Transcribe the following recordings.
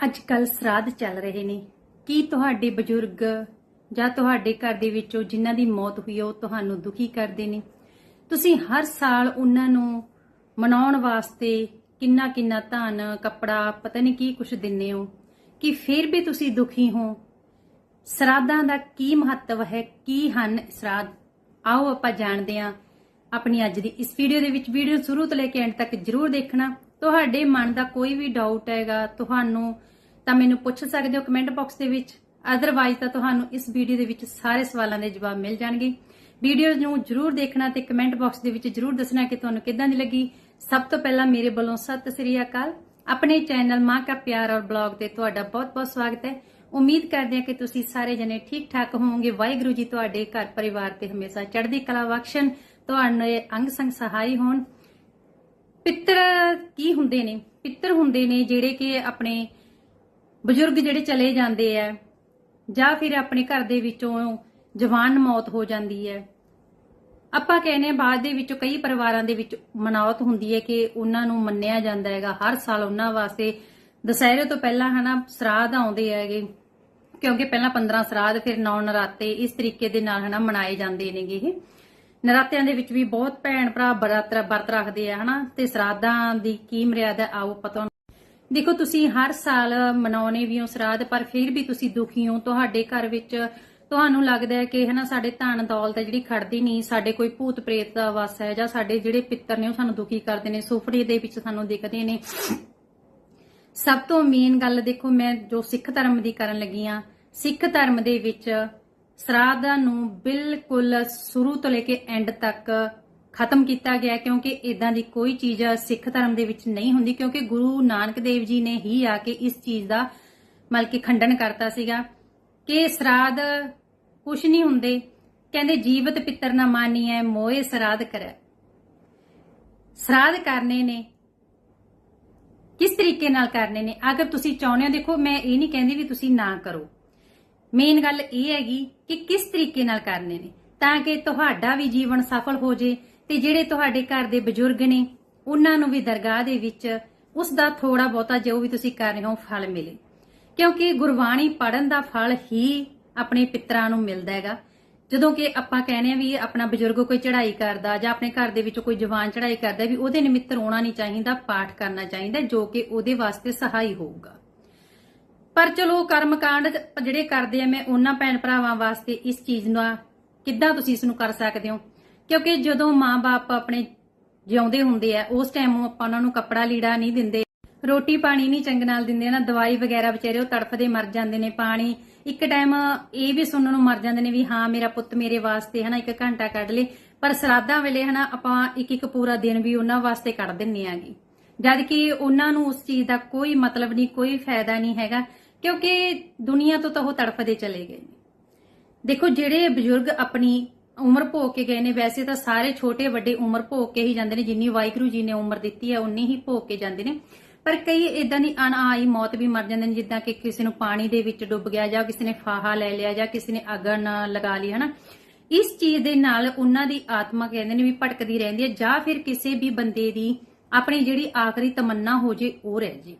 ਅੱਜ ਕੱਲ ਸਰਾਧ ਚੱਲ ਰਹੇ ਨੇ। ਕੀ ਤੁਹਾਡੇ ਬਜ਼ੁਰਗ ਜਾਂ ਤੁਹਾਡੇ ਘਰ ਦੇ ਵਿੱਚੋਂ ਜਿਨ੍ਹਾਂ ਦੀ ਮੌਤ ਹੋਈ ਉਹ ਤੁਹਾਨੂੰ ਦੁਖੀ ਕਰਦੇ ਨੇ? ਤੁਸੀਂ ਹਰ ਸਾਲ ਉਹਨਾਂ ਨੂੰ ਮਨਾਉਣ ਵਾਸਤੇ ਕਿੰਨਾ ਕਿੰਨਾ ਧਨ, ਕੱਪੜਾ, ਪਤਾ ਨਹੀਂ ਕੀ ਕੁਝ ਦਿੰਨੇ ਹੋ, ਕਿ ਫਿਰ ਵੀ ਤੁਸੀਂ ਦੁਖੀ ਹੋ? ਸਰਾਧਾਂ ਦਾ ਕੀ ਮਹੱਤਵ ਹੈ? ਕੀ ਹਨ ਸਰਾਧ? ਆਓ ਆਪਾਂ ਜਾਣਦੇ ਹਾਂ ਆਪਣੀ ਅੱਜ ਦੀ ਇਸ ਵੀਡੀਓ ਦੇ ਵਿੱਚ। ਵੀਡੀਓ ਸ਼ੁਰੂ ਤੋਂ ਲੈ ਕੇ ਐਂਡ ਤੱਕ ਜਰੂਰ ਦੇਖਣਾ। ਤੁਹਾਡੇ ਮਨ ਦਾ ਕੋਈ ਵੀ ਡਾਊਟ ਹੈਗਾ, ਤੁਹਾਨੂੰ ਤਾਂ ਮੈਨੂੰ ਪੁੱਛ ਸਕਦੇ ਹੋ ਕਮੈਂਟ ਬਾਕਸ ਦੇ ਵਿੱਚ। ਅਦਰਵਾਈਜ਼ ਤਾਂ ਤੁਹਾਨੂੰ ਇਸ ਵੀਡੀਓ ਦੇ ਵਿੱਚ ਸਾਰੇ ਸਵਾਲਾਂ ਦੇ ਜਵਾਬ ਮਿਲ ਜਾਣਗੇ। ਵੀਡੀਓ ਨੂੰ ਜਰੂਰ ਦੇਖਣਾ ਤੇ ਕਮੈਂਟ ਬਾਕਸ ਦੇ ਵਿੱਚ ਜਰੂਰ ਦੱਸਣਾ ਕਿ ਤੁਹਾਨੂੰ ਕਿੱਦਾਂ ਦੀ ਲੱਗੀ। ਸਭ ਤੋਂ ਪਹਿਲਾਂ ਮੇਰੇ ਵੱਲੋਂ ਸਤਿ ਸ੍ਰੀ ਅਕਾਲ। ਆਪਣੇ ਚੈਨਲ ਮਾਂ ਕਾ ਪਿਆਰ ਔਰ ਬਲੌਗ ਤੇ ਤੁਹਾਡਾ ਬਹੁਤ-ਬਹੁਤ ਸਵਾਗਤ ਹੈ। ਉਮੀਦ ਕਰਦੇ ਹਾਂ ਕਿ ਤੁਸੀਂ ਸਾਰੇ ਜਣੇ ਠੀਕ ਠਾਕ ਹੋਵੋਗੇ। ਵਾਹਿਗੁਰੂ ਜੀ ਤੁਹਾਡੇ ਘਰ ਪਰਿਵਾਰ ਤੇ ਹਮੇਸ਼ਾ ਚੜ੍ਹਦੀ ਕਲਾ ਬਖਸ਼ਣ। ਤੁਹਾਡੇ ਅੰਗ ਸੰਗ ਸਹਾਈ ਹੋਣ। ਪਿੱਤਰ ਕੀ ਹੁੰਦੇ ਨੇ? ਪਿੱਤਰ ਹੁੰਦੇ ਨੇ ਜਿਹੜੇ ਕਿ ਆਪਣੇ ਬਜ਼ੁਰਗ ਜਿਹੜੇ ਚਲੇ ਜਾਂਦੇ ਆ, ਜਾਂ ਫਿਰ ਆਪਣੇ ਘਰ ਦੇ ਵਿੱਚੋਂ ਜਵਾਨ ਮੌਤ ਹੋ ਜਾਂਦੀ ਹੈ। ਆਪਾਂ ਕਹਿੰਦੇ ਬਾਅਦ ਦੇ ਵਿੱਚ ਕਈ ਪਰਿਵਾਰਾਂ ਦੇ ਵਿੱਚ ਮਨਾਉਤ ਹੁੰਦੀ ਹੈ ਕਿ ਉਹਨਾਂ ਨੂੰ ਮੰਨਿਆ ਜਾਂਦਾ ਹੈਗਾ। ਹਰ ਸਾਲ ਉਹਨਾਂ ਵਾਸਤੇ ਦੁਸਹਿਰੇ ਤੋਂ ਪਹਿਲਾਂ ਹਨਾ ਸਰਾਧ ਆਉਂਦੇ ਹੈਗੇ, ਕਿਉਂਕਿ ਪਹਿਲਾਂ 15 ਸਰਾਧ, ਫਿਰ ਨੌ ਨਰਾਤੇ, ਇਸ ਤਰੀਕੇ ਦੇ ਨਾਲ ਹਨਾ ਮਨਾਏ ਜਾਂਦੇ ਨੇਗੇ ਇਹ। ਨਰਾਤਿਆਂ ਦੇ ਵਿੱਚ ਵੀ ਬਹੁਤ ਭੈਣ ਭਰਾ ਬਰਤ ਵਰਤ ਰੱਖਦੇ ਆ ਹਨਾ, ਤੇ ਸਰਾਧਾਂ ਦੀ ਕੀ ਮਰਿਆਦਾ ਆਓ ਪਤਾ ਦੇਖੋ, ਤੁਸੀਂ ਹਰ ਸਾਲ ਮਨਾਉਣੇ ਵੀ ਹੋ ਸਰਾਧ, ਪਰ ਫਿਰ ਵੀ ਤੁਸੀਂ ਦੁਖੀ ਹੋ। ਤੁਹਾਡੇ ਘਰ ਵਿੱਚ ਤੁਹਾਨੂੰ ਲੱਗਦਾ ਹੈ ਕਿ, ਹਨਾ, ਸਾਡੇ ਧਨ ਦੌਲਤ ਹੈ, ਜਿਹੜੀ ਖੜਦੀ ਨਹੀਂ, ਸਾਡੇ ਕੋਈ ਭੂਤ ਪ੍ਰੇਤ ਦਾ ਵਾਸ ਹੈ, ਜਾਂ ਸਾਡੇ ਜਿਹੜੇ ਪਿੱਤਰ ਨੇ, ਉਹ ਸਾਨੂੰ ਦੁਖੀ ਕਰਦੇ ਨੇ ਸੁਪਨੇ ਦੇ ਵਿੱਚ ਸਾਨੂੰ ਦਿਖਦੇ ਨੇ। ਸਭ ਤੋਂ ਮੇਨ ਗੱਲ ਦੇਖੋ, ਮੈਂ ਜੋ ਸਿੱਖ ਧਰਮ ਦੀ ਕਰਨ ਲੱਗੀ ਆ ਸਿੱਖ ਧਰਮ ਦੇ ਵਿੱਚ ਸਰਾਧਾਂ ਨੂੰ ਬਿਲਕੁਲ ਸ਼ੁਰੂ ਤੋਂ ਲੈ ਕੇ ਐਂਡ ਤੱਕ ਖਤਮ ਕੀਤਾ ਗਿਆ ਕਿਉਂਕਿ ਇਦਾਂ ਦੀ ਕੋਈ ਚੀਜ਼ ਸਿੱਖ ਧਰਮ ਦੇ ਵਿੱਚ ਨਹੀਂ ਹੁੰਦੀ, ਕਿਉਂਕਿ ਗੁਰੂ ਨਾਨਕ ਦੇਵ ਜੀ ਨੇ ਹੀ ਆ ਕੇ ਇਸ ਚੀਜ਼ ਦਾ ਮਤਲਬ ਕਿ ਖੰਡਨ ਕਰਤਾ ਸੀਗਾ। ਕਿ ਸਰਾਧ ਕੁਛ ਨਹੀਂ ਹੁੰਦੇ। ਕਹਿੰਦੇ ਜੀਵਤ ਪਿੱਤਰ ਨਾ ਮਾਨੀਐ, ਮੋਏ ਸਰਾਧ ਕਰੈ। ਸਰਾਧ ਕਰਨੇ ਨੇ। ਕਿਸ ਤਰੀਕੇ ਨਾਲ ਕਰਨੇ ਨੇ? ਅਗਰ ਤੁਸੀਂ ਚਾਹੁੰਦੇ ਹੋ, ਦੇਖੋ ਮੈਂ ਇਹ ਨਹੀਂ ਕਹਿੰਦੀ ਵੀ ਤੁਸੀਂ ਨਾ ਕਰੋ। ਮੇਨ ਗੱਲ ਇਹ ਹੈਗੀ ਕਿ ਕਿਸ ਤਰੀਕੇ ਨਾਲ ਕਰਨੇ ਨੇ? ਤਾਂ ਕਿ ਤੁਹਾਡਾ ਵੀ ਜੀਵਨ ਸਫਲ ਹੋ ਜੇ ਤੇ ਜਿਹੜੇ ਤੁਹਾਡੇ ਘਰ ਦੇ ਬਜ਼ੁਰਗ ਨੇ, ਉਹਨਾਂ ਨੂੰ ਵੀ ਦਰਗਾਹ ਦੇ ਵਿੱਚ ਉਸ ਦਾ ਥੋੜਾ ਬਹੁਤਾ ਜੋ ਵੀ ਤੁਸੀਂ ਕਰ ਰਹੇ ਹੋ ਫਲ ਮਿਲੇ। ਕਿਉਂਕਿ ਗੁਰਬਾਣੀ ਪੜਨ ਦਾ ਫਲ ਹੀ ਆਪਣੇ ਪਿੱਤਰਾਂ ਨੂੰ ਮਿਲਦਾ ਹੈਗਾ। ਜਦੋਂ ਕਿ ਆਪਾਂ ਕਹਿੰਦੇ ਆ ਵੀ ਆਪਣਾ ਬਜ਼ੁਰਗ ਕੋਈ ਚੜ੍ਹਾਈ ਕਰਦਾ ਜਾਂ ਆਪਣੇ ਘਰ ਦੇ ਵਿੱਚ ਕੋਈ ਜਵਾਨ ਚੜ੍ਹਾਈ ਕਰਦਾ, ਵੀ ਉਹਦੇ ਨਿਮਿੱਤ ਰੋਣਾ ਨਹੀਂ ਚਾਹੀਦਾ, ਪਾਠ ਕਰਨਾ ਚਾਹੀਦਾ ਜੋ ਕਿ ਉਹਦੇ ਵਾਸਤੇ ਸਹਾਈ ਹੋਊਗਾ। ਪਰ ਚਲੋ ਕਰਮਕਾਂਡ ਜਿਹੜੇ ਕਰਦੇ ਆ, ਮੈਂ ਉਹਨਾਂ ਭੈਣ ਭਰਾਵਾਂ ਵਾਸਤੇ ਇਸ ਚੀਜ਼ ਨੂੰ ਕਿੱਦਾਂ ਤੁਸੀਂ ਇਸ ਨੂੰ ਕਰ ਸਕਦੇ ਹੋ? ਕਿਉਂਕਿ ਜਦੋਂ ਮਾਂ-ਬਾਪ ਆਪਣੇ ਜਿਉਂਦੇ ਹੁੰਦੇ ਆ, ਉਸ ਟਾਈਮ ਆਪਾਂ ਉਹਨਾਂ ਨੂੰ ਕੱਪੜਾ ਲੀੜਾ ਨਹੀਂ ਦਿੰਦੇ, ਰੋਟੀ ਪਾਣੀ ਨਹੀਂ ਚੰਗ ਨਾਲ ਦਿੰਦੇ, ਨਾ ਦਵਾਈ ਵਗੈਰਾ ਵਿਚਾਰੇ ਉਹ ਤੜਫਦੇ ਮਰ ਜਾਂਦੇ ਨੇ, ਪਾਣੀ। ਇੱਕ ਟਾਈਮ ਇਹ ਵੀ ਸੁਣਨ ਨੂੰ ਮਰ ਜਾਂਦੇ ਨੇ ਵੀ ਹਾਂ, ਮੇਰਾ ਪੁੱਤ ਮੇਰੇ ਵਾਸਤੇ ਹਨਾ ਇੱਕ ਘੰਟਾ ਕੱਢ ਲੇ। ਪਰ ਸਰਾਧਾਂ ਵੇਲੇ ਹਨਾ ਆਪਾਂ ਇੱਕ ਇੱਕ ਪੂਰਾ ਦਿਨ ਵੀ ਉਹਨਾਂ ਵਾਸਤੇ ਕੱਢ ਦਿੰਨੇ ਆਗੇ। ਜਦ ਕਿ ਉਹਨਾਂ ਨੂੰ ਉਸ ਚੀਜ਼ ਦਾ ਕੋਈ ਮਤਲਬ ਨਹੀਂ, ਕੋਈ ਫਾਇਦਾ ਨਹੀਂ ਹੈਗਾ, ਕਿਉਂਕਿ ਦੁਨੀਆ ਤੋਂ ਤਾਂ ਉਹ ਤੜਫਦੇ ਚਲੇ ਗਏ ਨੇ। ਦੇਖੋ, ਜਿਹੜੇ ਬਜ਼ੁਰਗ ਆਪਣੀ ਉਮਰ ਭੋਗ ਕੇ ਗਏ ਨੇ, ਵੈਸੇ ਤਾਂ ਸਾਰੇ ਛੋਟੇ ਵੱਡੇ ਉਮਰ ਭੋਗ ਕੇ ਹੀ ਜਾਂਦੇ ਨੇ, ਜਿੰਨੀ ਵਾਹਿਗੁਰੂ ਜੀ ਨੇ ਉਮਰ ਦਿੱਤੀ ਹੈ, ਉਨੀ ਹੀ ਭੋਗ ਕੇ ਜਾਂਦੇ ਨੇ। ਪਰ ਕਈ ਇਦਾਂ ਦੀ ਅਣਆਈ ਮੌਤ ਵੀ ਮਰ ਜਾਂਦੇ ਨੇ, ਜਿੱਦਾਂ ਕਿ ਕਿਸੇ ਨੂੰ ਪਾਣੀ ਦੇ ਵਿੱਚ ਡੁੱਬ ਗਿਆ ਜਾਂ ਕਿਸੇ ਨੇ ਫਾਹਾ ਲੈ ਲਿਆ ਜਾਂ ਕਿਸੇ ਨੇ ਅਗਨ ਲਗਾ ਲਈ, ਹਨਾ। ਇਸ ਚੀਜ਼ ਦੇ ਨਾਲ ਉਹਨਾਂ ਦੀ ਆਤਮਾ ਕਹਿੰਦੇ ਨੇ ਵੀ ਭਟਕਦੀ ਰਹਿੰਦੀ ਹੈ, ਜਾਂ ਫਿਰ ਕਿਸੇ ਵੀ ਬੰਦੇ ਦੀ ਆਪਣੀ ਜਿਹੜੀ ਆਖਰੀ ਤਮੰਨਾ ਹੋ ਜੇ, ਉਹ ਰਹਿ ਜੇ।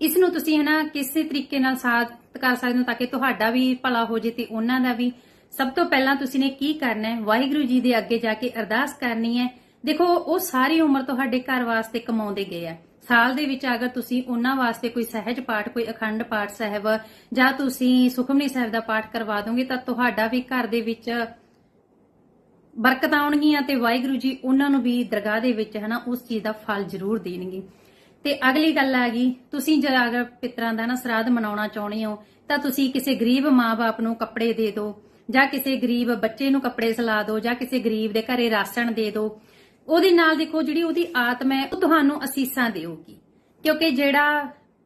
ਇਸ ਨੂੰ ਤੁਸੀਂ ਹਨਾ ਕਿਸੇ ਤਰੀਕੇ ਨਾਲ ਸਾਥ ਕਰ ਸਕਦੇ ਹੋ, ਤਾਂ ਕਿ ਤੁਹਾਡਾ ਵੀ ਭਲਾ ਹੋ ਜੇ ਤੇ ਉਹਨਾਂ ਦਾ ਵੀ ਸਭ ਤੋਂ ਪਹਿਲਾਂ ਤੁਸੀਂ ਨੇ ਕੀ ਕਰਨਾ ਹੈ? ਵਾਹਿਗੁਰੂ ਜੀ ਦੇ ਅੱਗੇ ਜਾ ਕੇ ਅਰਦਾਸ ਕਰਨੀ ਹੈ। ਦੇਖੋ, ਉਹ ਸਾਰੀ ਉਮਰ ਤੁਹਾਡੇ ਘਰ ਵਾਸਤੇ ਕਮਾਉਂਦੇ ਗਏ ਆ। ਸਾਲ ਦੇ ਵਿੱਚ ਅਗਰ ਤੁਸੀਂ ਉਹਨਾਂ ਵਾਸਤੇ ਕੋਈ ਸਹਿਜ ਪਾਠ, ਕੋਈ ਅਖੰਡ ਪਾਠ ਸਾਹਿਬ ਜਾਂ ਤੁਸੀਂ ਸੁਖਮਨੀ ਸਾਹਿਬ ਦਾ ਪਾਠ ਕਰਵਾ ਦੋਗੇ, ਤਾਂ ਤੁਹਾਡਾ ਵੀ ਘਰ ਦੇ ਵਿੱਚ ਬਰਕਤ ਆਉਣਗੀਆਂ ਤੇ ਵਾਹਿਗੁਰੂ ਜੀ ਉਹਨਾਂ ਨੂੰ ਵੀ ਦਰਗਾਹ ਦੇ ਵਿੱਚ ਹਨਾ ਉਸ ਚੀਜ਼ ਦਾ ਫਲ ਜ਼ਰੂਰ ਦੇਣਗੇ। ਤੇ ਅਗਲੀ ਗੱਲ ਆ ਗਈ, ਤੁਸੀਂ ਜੇ ਅਗਰ ਪਿਤਰਾਂ ਦਾ ਨਾ ਸਰਾਧ ਮਨਾਉਣਾ ਚਾਹੁੰਦੇ ਹੋ, ਤਾਂ ਤੁਸੀਂ ਕਿਸੇ ਗਰੀਬ ਮਾਪੇ ਨੂੰ ਕੱਪੜੇ ਦੇ ਦਿਓ। ਜਾਂ ਕਿਸੇ ਗਰੀਬ ਬੱਚੇ ਨੂੰ ਕੱਪੜੇ ਸਿਲਾ ਦਿਓ ਜਾਂ ਕਿਸੇ ਗਰੀਬ ਦੇ ਘਰੇ ਰਾਸ਼ਨ ਦੇ ਦਿਓ ਉਹਦੇ ਨਾਲ ਦੇਖੋ ਜਿਹੜੀ ਉਹਦੀ ਆਤਮਾ ਹੈ, ਉਹ ਤੁਹਾਨੂੰ ਅਸੀਸਾਂ ਦੇਊਗੀ। ਕਿਉਂਕਿ ਜਿਹੜਾ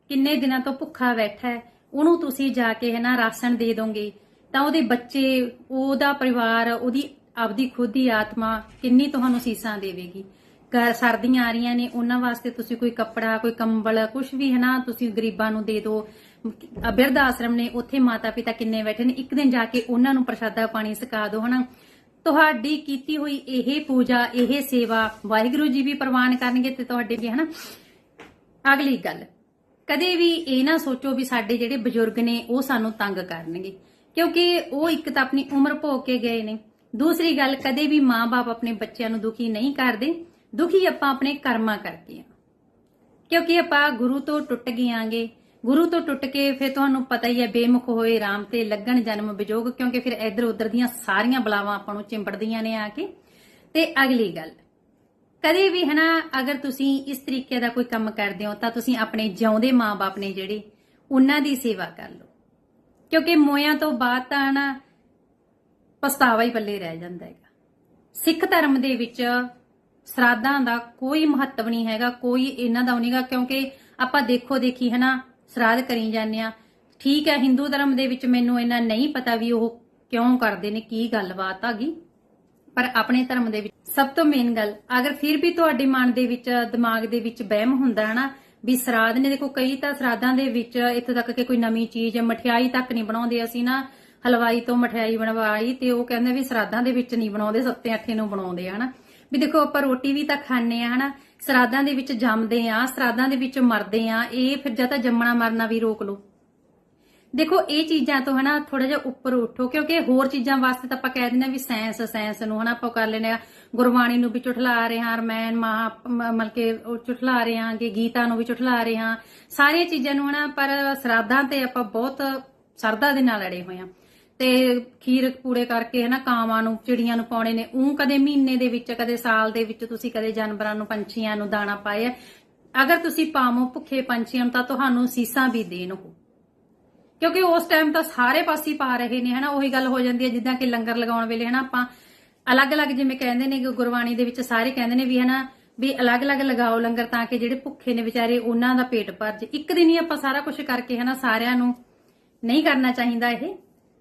ਕਿੰਨੇ ਦਿਨਾਂ ਤੋਂ ਭੁੱਖਾ ਬੈਠਾ ਹੈ, ਉਹਨੂੰ ਤੁਸੀਂ ਜਾ ਕੇ ਹੈ ਨਾ ਰਾਸ਼ਨ ਦੇ ਦੋਗੇ, ਤਾਂ ਉਹਦੇ ਬੱਚੇ, ਉਹਦਾ ਪਰਿਵਾਰ, ਉਹਦੀ ਆਪਦੀ ਖੁਦ ਦੀ ਆਤਮਾ ਕਿੰਨੀ ਤੁਹਾਨੂੰ ਅਸੀਸਾਂ ਦੇਵੇਗੀ। ਸਰਦੀਆਂ ਆ ਰਹੀਆਂ ਨੇ ਉਹਨਾਂ ਵਾਸਤੇ ਤੁਸੀਂ ਕੋਈ ਕੱਪੜਾ ਕੋਈ ਕੰਬਲ ਕੁਝ ਵੀ ਹੈ ਨਾ ਤੁਸੀਂ ਗਰੀਬਾਂ ਨੂੰ ਦੇ ਦਿਓ। ਅ, ਬਿਰਧ ਆਸ਼ਰਮ ਨੇ ਉੱਥੇ ਮਾਤਾ ਪਿਤਾ ਕਿੰਨੇ ਬੈਠੇ ਨੇ ਇੱਕ ਦਿਨ ਜਾ ਕੇ ਉਹਨਾਂ ਨੂੰ ਪ੍ਰਸ਼ਾਦਾ ਪਾਣੀ ਸਕਾ ਦਿਓ ਹਨਾ। ਤੁਹਾਡੀ ਕੀਤੀ ਹੋਈ ਇਹ ਪੂਜਾ ਇਹ ਸੇਵਾ ਵਾਹਿਗੁਰੂ ਜੀ ਵੀ ਪ੍ਰਵਾਨ ਕਰਨਗੇ ਤੇ ਤੁਹਾਡੇ ਵੀ ਹਨਾ। ਅਗਲੀ ਗੱਲ ਕਦੇ ਵੀ ਇਹ ਨਾ ਸੋਚੋ ਵੀ ਸਾਡੇ ਜਿਹੜੇ ਬਜ਼ੁਰਗ ਨੇ ਉਹ ਸਾਨੂੰ ਤੰਗ ਕਰਨਗੇ। ਕਿਉਂਕਿ ਉਹ ਇੱਕ ਤਾਂ ਆਪਣੀ ਉਮਰ ਭੋਗ ਕੇ ਗਏ ਨੇ। ਦੂਸਰੀ ਗੱਲ ਕਦੇ ਵੀ ਮਾਂ-ਬਾਪ ਆਪਣੇ ਬੱਚਿਆਂ ਨੂੰ ਦੁਖੀ ਨਹੀਂ ਕਰਦੇ। ਦੁਖੀ ਆਪਾਂ ਆਪਣੇ ਕਰਮਾਂ ਕਰਕੇ ਆ। ਕਿਉਂਕਿ ਆਪਾਂ ਗੁਰੂ ਤੋਂ ਟੁੱਟ ਗਿਆਂਗੇ। ਗੁਰੂ ਤੋਂ ਟੁੱਟ ਕੇ ਫਿਰ ਤੁਹਾਨੂੰ ਪਤਾ ਹੀ ਹੈ, ਬੇਮੁਖ ਹੋਏ RAM ਤੇ ਲੱਗਣ ਜਨਮ ਵਿਜੋਗ ਕਿਉਂਕਿ ਫਿਰ ਇੱਧਰ ਉੱਧਰ ਦੀਆਂ ਸਾਰੀਆਂ ਬਲਾਵਾਂ ਆਪਾਂ ਨੂੰ ਚਿੰਬੜਦੀਆਂ ਨੇ ਆ ਕੇ। ਤੇ ਅਗਲੀ ਗੱਲ, ਕਦੇ ਵੀ ਹਨਾ ਅਗਰ ਤੁਸੀਂ ਇਸ ਤਰੀਕੇ ਦਾ ਕੋਈ ਕੰਮ ਕਰਦੇ ਹੋ, ਤਾਂ ਤੁਸੀਂ ਆਪਣੇ ਜਿਉਂਦੇ ਮਾਪੇ ਨੇ ਜਿਹੜੇ, ਉਹਨਾਂ ਦੀ ਸੇਵਾ ਕਰ ਲਓ। ਕਿਉਂਕਿ ਮੋਇਆਂ ਤੋਂ ਬਾਅਦ ਤਾਂ ਨਾ ਪਛਤਾਵਾ ਹੀ ਪੱਲੇ ਰਹਿ ਜਾਂਦਾ ਹੈਗਾ। ਸਿੱਖ ਧਰਮ ਦੇ ਵਿੱਚ ਸਰਾਧਾਂ ਦਾ ਕੋਈ ਮਹੱਤਵ ਨਹੀਂ ਹੈਗਾ, ਕੋਈ ਇਹਨਾਂ ਦਾ ਨਹੀਂਗਾ ਕਿਉਂਕਿ ਆਪਾਂ ਦੇਖੋ ਦੇਖੀ ਹਨਾ, ਸਰਾਧ ਕਰੀ ਜਾਂਦੇ ਆ ਠੀਕ ਹੈ ਹਿੰਦੂ ਧਰਮ ਦੇ ਵਿੱਚ ਮੈਨੂੰ ਇਹਨਾਂ ਨਹੀਂ ਪਤਾ ਵੀ ਉਹ ਕਿਉਂ ਕਰਦੇ ਨੇ, ਕੀ ਗੱਲਬਾਤ ਹੈਗੀ ਪਰ ਆਪਣੇ ਧਰਮ ਦੇ ਵਿੱਚ ਸਭ ਤੋਂ ਮੇਨ ਗੱਲ, ਅਗਰ ਫਿਰ ਵੀ ਤੁਹਾਡੇ ਮਨ ਦੇ ਵਿੱਚ, ਦਿਮਾਗ ਦੇ ਵਿੱਚ ਵਹਿਮ ਹੁੰਦਾ ਹੈ ਨਾ, ਵੀ ਸਰਾਧ ਨੇ ਦੇਖੋ ਕਈ ਤਾਂ ਸਰਾਧਾਂ ਦੇ ਵਿੱਚ ਇੱਥੇ ਤੱਕ ਕਿ ਕੋਈ ਨਵੀਂ ਚੀਜ਼, ਮਠਿਆਈ ਤੱਕ ਨਹੀਂ ਬਣਾਉਂਦੇ ਅਸੀਂ ਨਾ, ਹਲਵਾਈ ਤੋਂ ਮਠਿਆਈ ਬਣਵਾਈ ਤੇ ਉਹ ਕਹਿੰਦੇ ਵੀ ਸਰਾਧਾਂ ਦੇ ਵਿੱਚ ਨਹੀਂ ਬਣਾਉਂਦੇ ਸੱਤੇ ਅੱਠੇ ਨੂੰ ਬਣਾਉਂਦੇ ਹਨਾ ਵੀ ਦੇਖੋ ਆਪਾਂ ਰੋਟੀ ਵੀ ਤਾਂ ਖਾਂਦੇ ਆ ਹਨਾ? ਸਰਾਧਾਂ ਦੇ ਵਿੱਚ ਜੰਮਦੇ ਆ ਸਰਾਧਾਂ ਦੇ ਵਿੱਚ ਮਰਦੇ ਆ ਇਹ ਫਿਰ ਜਾਂ ਤਾਂ ਜੰਮਣਾ ਮਰਨਾ ਵੀ ਰੋਕ ਲਓ। ਦੇਖੋ, ਇਹ ਚੀਜ਼ਾਂ ਤੋਂ, ਹਨਾ ਥੋੜਾ ਜਿਹਾ ਉੱਪਰ ਉੱਠੋ, ਕਿਉਂਕਿ ਹੋਰ ਚੀਜ਼ਾਂ ਵਾਸਤੇ ਤਾਂ ਆਪਾਂ ਕਹਿ ਦਿੰਦੇ ਆ ਵੀ ਸਾਇੰਸ ਸਾਇੰਸ ਨੂੰ, ਹਨਾ, ਆਪਾਂ ਕਰ ਲੈਨੇ ਆ ਗੁਰਬਾਣੀ ਨੂੰ ਵੀ ਝੁਠਲਾ ਰਹੇ ਹਾਂ ਰਮੈਨ ਮਹਾ, ਮ- ਮਤਲਬ ਕਿ ਉਹ ਰਹੇ ਹਾਂ ਕਿ ਗੀਤਾ ਨੂੰ ਵੀ ਝੁਠਲਾ ਰਹੇ ਹਾਂ। ਸਾਰੀਆਂ ਚੀਜ਼ਾਂ ਨੂੰ, ਹਨਾ, ਪਰ ਸਰਾਧਾਂ ਤੇ ਆਪਾਂ ਬਹੁਤ ਸਰਦਾ ਦੇ ਨਾਲ ਅੜੇ ਹੋਏ ਆ ਤੇ ਖੀਰ ਪੂੜੇ ਕਰਕੇ ਹਨਾ ਕਾਵਾਂ ਨੂੰ, ਚਿੜੀਆਂ ਨੂੰ ਪਾਉਣੇ ਨੇ। ਉਹ ਕਦੇ ਮਹੀਨੇ ਦੇ ਵਿੱਚ, ਕਦੇ ਸਾਲ ਦੇ ਵਿੱਚ ਤੁਸੀਂ ਕਦੇ ਜਾਨਵਰਾਂ ਨੂੰ, ਪੰਛੀਆਂ ਨੂੰ ਦਾਣਾ ਪਾਇਆ। ਅਗਰ ਤੁਸੀਂ ਪਾਵੋ ਭੁੱਖੇ ਪੰਛੀਆਂ ਨੂੰ, ਤਾਂ ਤੁਹਾਨੂੰ ਸੀਸਾਂ ਵੀ ਦੇਣ ਉਹ। ਕਿਉਂਕਿ ਉਸ ਟਾਈਮ ਤਾਂ ਸਾਰੇ ਪਾਸੇ ਪਾ ਰਹੇ ਨੇ ਹਨਾ। ਉਹੀ ਗੱਲ ਹੋ ਜਾਂਦੀ ਹੈ, ਜਿੱਦਾਂ ਕਿ ਲੰਗਰ ਲਗਾਉਣ ਵੇਲੇ ਹਨਾ ਆਪਾਂ ਅਲੱਗ-ਅਲੱਗ ਜਿਵੇਂ ਕਹਿੰਦੇ ਨੇ ਕਿ ਗੁਰਬਾਣੀ ਦੇ ਵਿੱਚ ਸਾਰੇ ਕਹਿੰਦੇ ਨੇ ਵੀ ਹਨਾ, ਵੀ ਅਲੱਗ-ਅਲੱਗ ਲਗਾਓ ਲੰਗਰ ਤਾਂ ਕਿ ਜਿਹੜੇ ਭੁੱਖੇ ਨੇ ਵਿਚਾਰੇ, ਉਹਨਾਂ ਦਾ ਪੇਟ ਭਰ ਜੇ ਇੱਕ ਦਿਨ ਹੀ ਆਪਾਂ ਸਾਰਾ ਕੁਝ ਕਰਕੇ ਹਨਾ ਸਾਰਿਆਂ ਨੂੰ ਨਹੀਂ ਕਰਨਾ ਚਾਹੀਦਾ ਇਹ।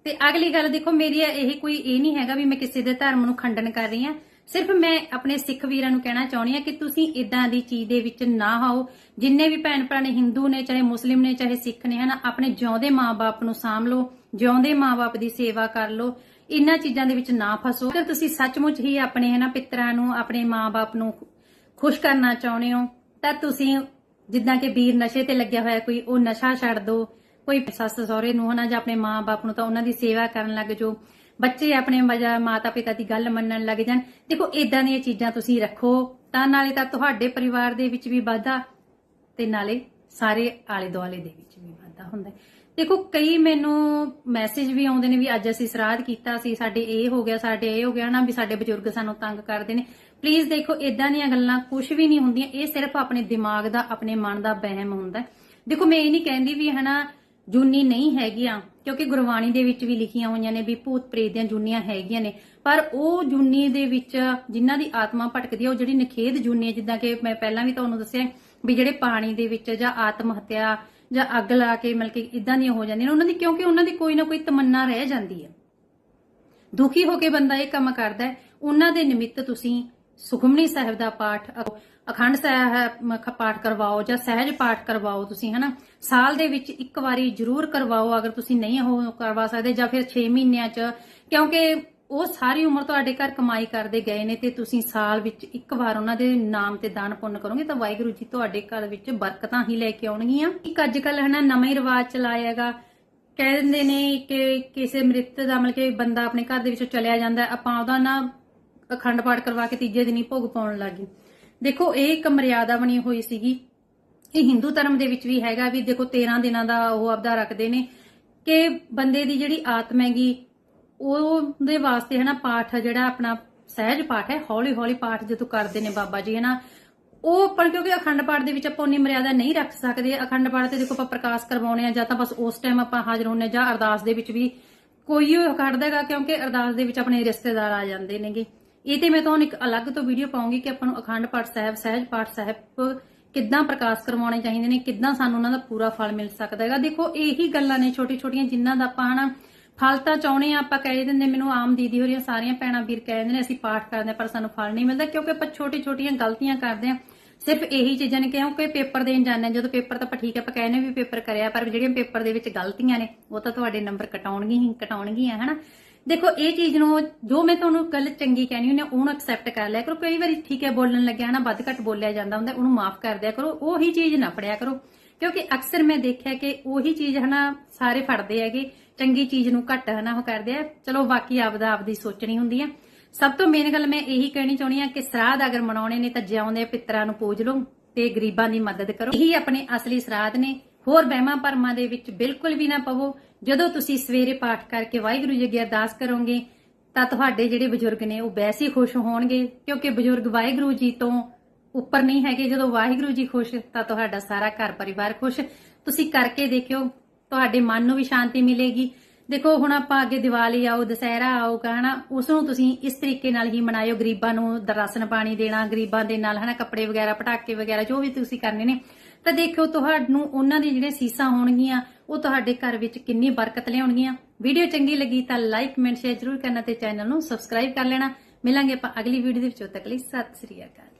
ਤੇ ਅਗਲੀ ਗੱਲ ਦੇਖੋ, ਮੇਰੀ ਇਹ ਕੋਈ ਇਹ ਨਹੀਂ ਹੈਗਾ ਵੀ ਮੈਂ ਕਿਸੇ ਦੇ ਧਰਮ ਨੂੰ ਖੰਡਨ ਕਰ ਰਹੀ ਹਾਂ। ਸਿਰਫ ਮੈਂ ਆਪਣੇ ਸਿੱਖ ਵੀਰਾਂ ਨੂੰ ਕਹਿਣਾ ਚਾਹੁੰਦੀ ਹਾਂ ਕਿ ਤੁਸੀਂ ਇਦਾਂ ਦੀ ਚੀਜ਼ ਦੇ ਵਿੱਚ ਨਾ ਆਓ। ਜਿੰਨੇ ਵੀ ਭੈਣ ਭਰਾ ਨੇ, ਹਿੰਦੂ ਨੇ, ਚਾਹੇ ਮੁਸਲਿਮ ਨੇ, ਚਾਹੇ ਸਿੱਖ ਨੇ, ਹਨਾ, ਆਪਣੇ ਜਿਉਂਦੇ ਮਾਪੇ ਨੂੰ ਸਾਂਭ ਲਓ, ਜਿਉਂਦੇ ਮਾਪੇ ਦੀ ਸੇਵਾ ਕਰ ਲਓ ਇਹਨਾਂ ਚੀਜ਼ਾਂ ਦੇ ਵਿੱਚ ਨਾ ਫਸੋ। ਅਗਰ ਤੁਸੀਂ ਸੱਚਮੁੱਚ ਹੀ ਆਪਣੇ, ਹਨਾ, ਪਿੱਤਰਾਂ ਨੂੰ, ਆਪਣੇ ਮਾਪੇ ਨੂੰ ਖੁਸ਼ ਕਰਨਾ ਚਾਹੁੰਦੇ ਹੋ, ਤਾਂ ਤੁਸੀਂ ਜਿੱਦਾਂ ਕਿ ਵੀਰ ਨਸ਼ੇ ਤੇ ਲੱਗਿਆ ਹੋਇਆ ਕੋਈ, ਉਹ ਨਸ਼ਾ ਛੱਡ ਦਿਓ। ਕੋਈ ਸੱਸ ਸਹੁਰੇ ਨੂੰ ਹਨਾ ਜਾਂ ਆਪਣੇ ਮਾਂ-ਬਾਪ ਨੂੰ ਤਾਂ ਉਹਨਾਂ ਦੀ ਸੇਵਾ ਕਰਨ ਲੱਗ ਜਾਓ। ਬੱਚੇ ਆਪਣੇ ਮਾਤਾ-ਪਿਤਾ ਦੀ ਗੱਲ ਮੰਨਣ ਲੱਗ ਜਾਣ। ਦੇਖੋ ਇਦਾਂ ਦੀਆਂ ਚੀਜ਼ਾਂ ਤੁਸੀਂ ਰੱਖੋ। ਤਾਂ ਨਾਲੇ ਤਾਂ ਤੁਹਾਡੇ ਪਰਿਵਾਰ ਦੇ ਵਿੱਚ ਵੀ ਵਾਧਾ ਤੇ ਨਾਲੇ ਸਾਰੇ ਆਲੇ ਦੁਆਲੇ ਦੇ ਵਿੱਚ ਵੀ ਵਾਧਾ ਹੁੰਦਾ। ਦੇਖੋ, ਕਈ ਮੈਨੂੰ ਮੈਸੇਜ ਵੀ ਆਉਂਦੇ ਨੇ ਵੀ ਅੱਜ ਅਸੀਂ ਸਰਾਧ ਕੀਤਾ ਸੀ, ਸਾਡੇ ਇਹ ਹੋ ਗਿਆ, ਸਾਡੇ ਇਹ ਹੋ ਗਿਆ ਨਾ ਵੀ ਸਾਡੇ ਬਜ਼ੁਰਗ ਸਾਨੂੰ ਤੰਗ ਕਰਦੇ ਨੇ। ਪਲੀਜ਼ ਦੇਖੋ ਇਦਾਂ ਦੀਆਂ ਗੱਲਾਂ ਕੁਝ ਵੀ ਨਹੀਂ ਹੁੰਦੀਆਂ। ਇਹ ਸਿਰਫ ਆਪਣੇ ਦਿਮਾਗ ਦਾ, ਆਪਣੇ ਮਨ ਦਾ ਵਹਿਮ ਹੁੰਦਾ। ਦੇਖੋ, ਮੈਂ ਇਹ ਨਹੀਂ ਕਹਿੰਦੀ ਵੀ ਹਨਾ ਜੁਨੀ ਨਹੀਂ ਹੈਗੀਆਂ, ਕਿਉਂਕਿ ਗੁਰਬਾਣੀ ਦੇ ਵਿੱਚ ਵੀ ਲਿਖੀਆਂ ਹੋਈਆਂ ਨੇ ਵੀ ਭੂਤ ਪ੍ਰੇਤ ਦੀਆਂ ਜੁਨੀਆਂ ਹੈਗੀਆਂ ਨੇ। ਪਰ ਉਹ ਜੂਨੀ ਦੇ ਵਿੱਚ ਜਿਨ੍ਹਾਂ ਦੀ ਆਤਮਾ ਭਟਕਦੀ ਹੈ ਉਹ ਜਿਹੜੀ ਨਖੇਦ ਜੁਨੀ ਹੈ ਜਿੱਦਾਂ ਕਿ ਮੈਂ ਪਹਿਲਾਂ ਵੀ ਤੁਹਾਨੂੰ ਦੱਸਿਆ ਵੀ ਜਿਹੜੇ ਪਾਣੀ ਦੇ ਵਿੱਚ ਜਾਂ ਆਤਮ ਹੱਤਿਆ ਜਾਂ ਅੱਗ ਲਾ ਕੇ ਮਤਲਬ ਕਿ ਇਦਾਂ ਦੀਆਂ ਹੋ ਜਾਂਦੀਆਂ ਨੇ, ਉਹਨਾਂ ਦੀ ਕਿਉਂਕਿ ਉਹਨਾਂ ਦੀ ਕੋਈ ਨਾ ਕੋਈ ਤਮੰਨਾ ਰਹਿ ਜਾਂਦੀ ਹੈ ਦੁਖੀ ਹੋ ਕੇ ਬੰਦਾ ਇਹ ਕੰਮ ਕਰਦਾ ਹੈ, ਉਹਨਾਂ ਦੇ ਨਿਮਿੱਤ ਤੁਸੀਂ ਸੁਖਮਨੀ ਸਾਹਿਬ ਦਾ ਪਾਠ ਅਖੰਡ ਸਾਹਿਬ ਪਾਠ ਕਰਵਾਓ ਜਾਂ ਸਹਿਜ ਪਾਠ ਕਰਵਾਓ ਤੁਸੀਂ, ਹਨਾ? ਸਾਲ ਦੇ ਵਿੱਚ ਇੱਕ ਵਾਰੀ ਜ਼ਰੂਰ ਕਰਵਾਓ, ਅਗਰ ਤੁਸੀਂ ਨਹੀਂ ਉਹ ਕਰਵਾ ਸਕਦੇ ਜਾਂ ਫਿਰ 6 ਮਹੀਨਿਆਂ ਚ, ਕਿਉਂਕਿ ਉਹ ਸਾਰੀ ਉਮਰ ਤੁਹਾਡੇ ਘਰ ਕਮਾਈ ਕਰਦੇ ਗਏ ਨੇ ਤੇ ਤੁਸੀਂ ਸਾਲ ਵਿੱਚ ਇੱਕ ਵਾਰ ਉਹਨਾਂ ਦੇ ਨਾਮ ਤੇ ਦਾਨ ਪੁੰਨ ਕਰੋਗੇ ਤਾਂ ਵਾਹਿਗੁਰੂ ਜੀ ਤੁਹਾਡੇ ਘਰ ਵਿੱਚ ਬਰਕਤਾਂ ਹੀ ਲੈ ਕੇ ਆਉਣਗੀਆਂ। ਇੱਕ ਅੱਜ ਕੱਲ ਹਨਾ, ਨਵਾਂ ਹੀ ਰਿਵਾਜ ਚਲਾਇਆ ਕਹਿ ਦਿੰਦੇ ਨੇ ਕਿ ਕਿਸੇ ਮ੍ਰਿਤ ਦਾ ਮਤਲਬ ਕਿ ਬੰਦਾ ਆਪਣੇ ਘਰ ਦੇ ਵਿੱਚੋਂ ਚਲਿਆ ਜਾਂਦਾ, ਆਪਾਂ ਉਹਦਾ ਨਾ ਅਖੰਡ ਪਾਠ ਕਰਵਾ ਕੇ ਤੀਜੇ ਦਿਨ ਹੀ ਭੋਗ ਪਾਉਣ ਲੱਗੇ ਦੇਖੋ, ਇਹ ਇੱਕ ਮਰਿਆਦਾ ਬਣੀ ਹੋਈ ਸੀਗੀ। ਇਹ ਹਿੰਦੂ ਧਰਮ ਦੇ ਵਿੱਚ ਵੀ ਹੈਗਾ ਵੀ ਦੇਖੋ 13 ਦਿਨਾਂ ਦਾ ਉਹ ਆਪਦਾ ਰੱਖਦੇ ਨੇ ਕਿ ਬੰਦੇ ਦੀ ਜਿਹੜੀ ਆਤਮਾ ਹੈਗੀ, ਉਹਦੇ ਵਾਸਤੇ ਹਨਾ ਪਾਠ ਜਿਹੜਾ ਆਪਣਾ ਸਹਿਜ ਪਾਠ ਹੈ ਹੌਲੀ ਹੌਲੀ ਪਾਠ ਜਦੋਂ ਕਰਦੇ ਨੇ ਬਾਬਾ ਜੀ, ਹਨਾ। ਉਹ ਆਪਾਂ ਕਿਉਂਕਿ ਅਖੰਡ ਪਾਠ ਦੇ ਵਿੱਚ ਆਪਾਂ ਉਨੀ ਮਰਿਆਦਾ ਨਹੀਂ ਰੱਖ ਸਕਦੇ। ਅਖੰਡ ਪਾਠ ਤੇ ਦੇਖੋ ਆਪਾਂ ਪ੍ਰਕਾਸ਼ ਕਰਵਾਉਣੇ ਆ ਜਾਂ ਤਾਂ ਬਸ ਉਸ ਟਾਈਮ ਆਪਾਂ ਹਾਜ਼ਰ ਹੁੰਨੇ ਜਾਂ ਅਰਦਾਸ ਦੇ ਵਿੱਚ ਵੀ ਕੋਈ ਉਹ ਕੱਢਦਾ ਹੈਗਾ ਕਿਉਂਕਿ ਅਰਦਾਸ ਦੇ ਵਿੱਚ ਆਪਣੇ ਰਿਸ਼ਤੇਦਾਰ ਆ ਜਾਂਦੇ ਨੇਗੇ। ਇਹ ਤੇ ਮੈਂ ਤੁਹਾਨੂੰ ਇੱਕ ਅਲੱਗ ਤੋਂ ਵੀਡੀਓ ਪਾਉਂਗੀ ਕਿ ਆਪਾਂ ਨੂੰ ਅਖੰਡ ਪਾਠ ਸਾਹਿਬ, ਸਹਿਜ ਪਾਠ ਸਾਹਿਬ ਕਿੱਦਾਂ ਪ੍ਰਕਾਸ਼ ਕਰਵਾਉਣੇ ਚਾਹੀਦੇ ਨੇ, ਕਿੱਦਾਂ ਸਾਨੂੰ ਉਹਨਾਂ ਦਾ ਪੂਰਾ ਫਲ ਮਿਲ ਸਕਦਾ ਹੈਗਾ। ਦੇਖੋ, ਇਹੀ ਗੱਲਾਂ ਨੇ ਛੋਟੀ ਛੋਟੀਆਂ ਜਿਨ੍ਹਾਂ ਦਾ ਆਪਾਂ ਹਨਾ ਫਲ ਤਾਂ ਚਾਹੁੰਦੇ ਆ ਆਪਾਂ ਕਹਿ ਦਿੰਦੇ ਮੈਨੂੰ ਆਮ ਦੀਦੀ ਹੋਰੀਆਂ ਸਾਰੀਆਂ ਭੈਣਾਂ ਵੀਰ ਕਹਿ ਦਿੰਦੇ ਨੇ, ਅਸੀਂ ਪਾਠ ਕਰਦੇ ਹਾਂ, ਪਰ ਸਾਨੂੰ ਫਲ ਨਹੀਂ ਮਿਲਦਾ, ਕਿਉਂਕਿ ਆਪਾਂ ਛੋਟੀ ਛੋਟੀਆਂ ਗਲਤੀਆਂ ਕਰਦੇ ਆ ਸਿਰਫ ਇਹੀ ਚੀਜ਼ਾਂ ਨੇ, ਕਿਉਂਕਿ ਪੇਪਰ ਦੇਣ ਜਾਂਦੇ ਜਦੋਂ ਪੇਪਰ ਤਾਂ ਆਪਾਂ ਠੀਕ ਆਪਾਂ ਕਹਿੰਦੇ ਵੀ ਪੇਪਰ ਕਰਿਆ, ਪਰ ਜਿਹੜੀਆਂ ਪੇਪਰ ਦੇ ਵਿੱਚ ਗਲਤੀਆਂ ਨੇ, ਉਹ ਤਾਂ ਤੁਹਾਡੇ ਨੰਬਰ ਕਟਾਉਣਗੀਆਂ ਹੀ, ਕਟਾਉਣਗੀਆਂ, ਹਨਾ? ਦੇਖੋ, ਇਹ ਚੀਜ਼ ਨੂੰ ਜੋ ਮੈਂ ਤੁਹਾਨੂੰ ਗੱਲ ਚੰਗੀ ਕਹਿਣੀ ਹੁੰਦੀ ਉਹਨੂੰ ਐਕਸੈਪਟ ਕਰ ਲਿਆ ਕਰੋ। ਕਈ ਵਾਰੀ ਠੀਕ ਹੈ ਬੋਲਣ ਲੱਗਿਆ ਹਨਾ, ਵੱਧ ਘੱਟ ਬੋਲਿਆ ਜਾਂਦਾ ਹੁੰਦਾ, ਉਹਨੂੰ ਮਾਫ ਕਰ ਦਿਆ ਕਰੋ। ਉਹੀ ਚੀਜ਼ ਨਾ ਪੜਿਆ ਕਰੋ। ਕਿਉਂਕਿ ਅਕਸਰ ਮੈਂ ਦੇਖਿਆ ਕਿ ਉਹੀ ਚੀਜ਼ ਹਨਾ, ਸਾਰੇ ਫੜਦੇ ਹੈਗੇ। ਚੰਗੀ ਚੀਜ਼ ਨੂੰ ਘੱਟ ਹਨਾ, ਉਹ ਕਰਦੇ ਆ। ਚਲੋ, ਬਾਕੀ ਆਪਦਾ ਆਪਦੀ ਸੋਚਣੀ ਹੁੰਦੀ ਆ। ਸਭ ਤੋਂ ਮੇਨ ਗੱਲ ਮੈਂ ਇਹੀ ਕਹਿਣੀ ਚਾਹੁੰਦੀ ਆ ਕਿ ਸਰਾਧ ਅਗਰ ਮਨਾਉਣੇ ਨੇ ਤਾਂ ਜਿਉਂਦੇ ਪਿੱਤਰਾਂ ਨੂੰ ਪੂਜ ਲਓ ਤੇ ਗਰੀਬਾਂ ਦੀ ਮਦਦ ਕਰੋ। ਇਹੀ ਆਪਣੇ ਅਸਲੀ ਸਰਾਧ ਨੇ। ਹੋਰ ਵਹਿਮਾਂ ਭਰਮਾਂ ਦੇ ਵਿੱਚ ਬਿਲਕੁਲ ਵੀ ਨਾ ਪਵੋ। ਜਦੋਂ ਤੁਸੀਂ ਸਵੇਰੇ ਪਾਠ ਕਰਕੇ ਵਾਹਿਗੁਰੂ ਜੀ ਅੱਗੇ ਅਰਦਾਸ ਕਰੋਗੇ, ਤਾਂ ਤੁਹਾਡੇ ਜਿਹੜੇ ਬਜ਼ੁਰਗ ਨੇ ਉਹ ਵੈਸੇ ਹੀ ਖੁਸ਼ ਹੋਣਗੇ, ਕਿਉਂਕਿ ਬਜ਼ੁਰਗ ਵਾਹਿਗੁਰੂ ਜੀ ਤੋਂ ਉੱਪਰ ਨਹੀਂ ਹੈਗੇ। ਜਦੋਂ ਵਾਹਿਗੁਰੂ ਜੀ ਖੁਸ਼, ਤਾਂ ਤੁਹਾਡਾ ਸਾਰਾ ਘਰ ਪਰਿਵਾਰ ਖੁਸ਼। ਤੁਸੀਂ ਕਰਕੇ ਦੇਖਿਓ, ਤੁਹਾਡੇ ਮਨ ਨੂੰ ਵੀ ਸ਼ਾਂਤੀ ਮਿਲੇਗੀ। ਦੇਖੋ, ਹੁਣ ਆਪਾਂ ਅੱਗੇ ਦੀਵਾਲੀ ਆਓ, ਦੁਸਹਿਰਾ ਆਊਗਾ ਹਨਾ, ਉਸ ਨੂੰ ਤੁਸੀਂ ਇਸ ਤਰੀਕੇ ਨਾਲ ਹੀ ਮਨਾਇਓ। ਗਰੀਬਾਂ ਨੂੰ ਦਰਾਸਨ ਪਾਣੀ ਦੇਣਾ, ਗਰੀਬਾਂ ਦੇ ਨਾਲ, ਹਨਾ, ਕੱਪੜੇ ਵਗੈਰਾ, ਪਟਾਕੇ ਵਗੈਰਾ, ਜੋ ਵੀ ਤੁਸੀਂ ਕਰਨੇ ਨੇ। ਤਾਂ ਦੇਖਿਓ, ਤੁਹਾਨੂੰ ਉਹਨਾਂ ਦੀ ਜਿਹੜੇ ਸੀਸਾਂ ਹੋਣਗੀਆਂ ਉਹ ਤੁਹਾਡੇ ਘਰ ਵਿੱਚ ਕਿੰਨੀ ਬਰਕਤ ਲਿਆਉਣਗੀਆਂ? ਵੀਡੀਓ ਚੰਗੀ ਲੱਗੀ ਤਾਂ ਲਾਈਕ ਕਮੈਂਟ ਸ਼ੇਅਰ ਜ਼ਰੂਰ ਕਰਨਾ ਤੇ ਚੈਨਲ ਨੂੰ ਸਬਸਕ੍ਰਾਈਬ ਕਰ ਲੈਣਾ। ਮਿਲਾਂਗੇ ਆਪਾਂ ਅਗਲੀ ਵੀਡੀਓ ਦੇ ਵਿੱਚ, ਉਦੋਂ ਤੱਕ ਲਈ ਸਤਿ ਸ੍ਰੀ ਅਕਾਲ।